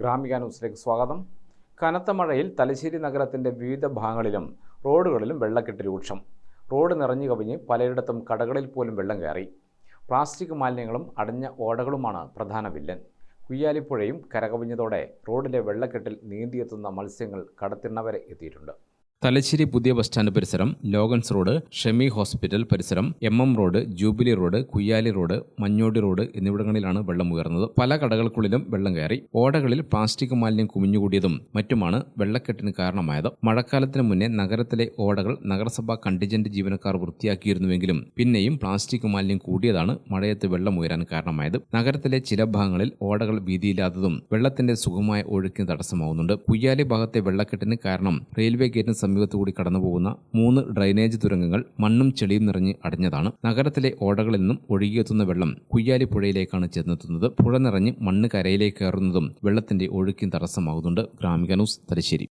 ഗ്രാമിക ന്യൂസിലേക്ക് സ്വാഗതം. കനത്ത മഴയിൽ തലശ്ശേരി നഗരത്തിന്റെ വിവിധ ഭാഗങ്ങളിലും റോഡുകളിലും വെള്ളക്കെട്ട് രൂക്ഷം. റോഡ് നിറഞ്ഞു കവിഞ്ഞ് പലയിടത്തും കടകളിൽ പോലും വെള്ളം കയറി. പ്ലാസ്റ്റിക് മാലിന്യങ്ങളും അടഞ്ഞ ഓടകളുമാണ് പ്രധാന വില്ലൻ. കുയ്യാലിപ്പുഴയും കരകവിഞ്ഞതോടെ റോഡിലെ വെള്ളക്കെട്ടിൽ നീന്തിയെത്തുന്ന മത്സ്യങ്ങൾ കടത്തിണ്ണവരെ എത്തിയിട്ടുണ്ട്. തലശ്ശേരി പുതിയ ബസ് സ്റ്റാൻഡ് പരിസരം ലോഗൻസ് റോഡ് ഷെമി ഹോസ്പിറ്റൽ പരിസരം M M road jubilee road Kuyyali road Manjodi road എന്നിവിടങ്ങളിലാണ് വെള്ളം ഉയർന്നത്. പല കടകൾക്കുള്ളിലും വെള്ളം കയറി ഓടകളിൽ പ്ലാസ്റ്റിക് മാലിന്യം കുമിഞ്ഞുകൂടിയതും മറ്റുമാണ് വെള്ളക്കെട്ടിന് കാരണമായത്. മഴക്കാലത്തിന് മുന്നേ നഗരത്തിലെ ഓടകൾ നഗരസഭാ കണ്ടിജന്റ് ജീവനക്കാർ വൃത്തിയാക്കിയിരുന്നുവെങ്കിലും പിന്നെയും പ്ലാസ്റ്റിക് മാലിന്യം കൂടിയതാണ് മഴയത്ത് വെള്ളം ഉയരാൻ കാരണമായത്. നഗരത്തിലെ ചില ഭാഗങ്ങളിൽ ഓടകൾ വീതിയില്ലാത്തതും വെള്ളത്തിന്റെ സുഖമായ ഒഴുക്കിന് തടസ്സമാവുന്നുണ്ട്. കുയ്യാലി ഭാഗത്തെ വെള്ളക്കെട്ടിന് കാരണം റെയിൽവേ ഗേറ്റിന് സമീപത്തുകൂടി കടന്നുപോകുന്ന മൂന്ന് ഡ്രൈനേജ് തുരങ്കങ്ങൾ മണ്ണും ചെളിയും നിറഞ്ഞ് അടഞ്ഞതാണ്. നഗരത്തിലെ ഓടകളിൽ നിന്നും ഒഴുകിയെത്തുന്ന വെള്ളം കുയ്യാലി പുഴയിലേക്കാണ് ചെന്നെത്തുന്നത്. പുഴ നിറഞ്ഞ് മണ്ണ് കരയിലേക്ക് കയറുന്നതും വെള്ളത്തിന്റെ ഒഴുക്കിന് തടസ്സമാകുന്നുണ്ട്. ഗ്രാമിക ന്യൂസ് തലശ്ശേരി.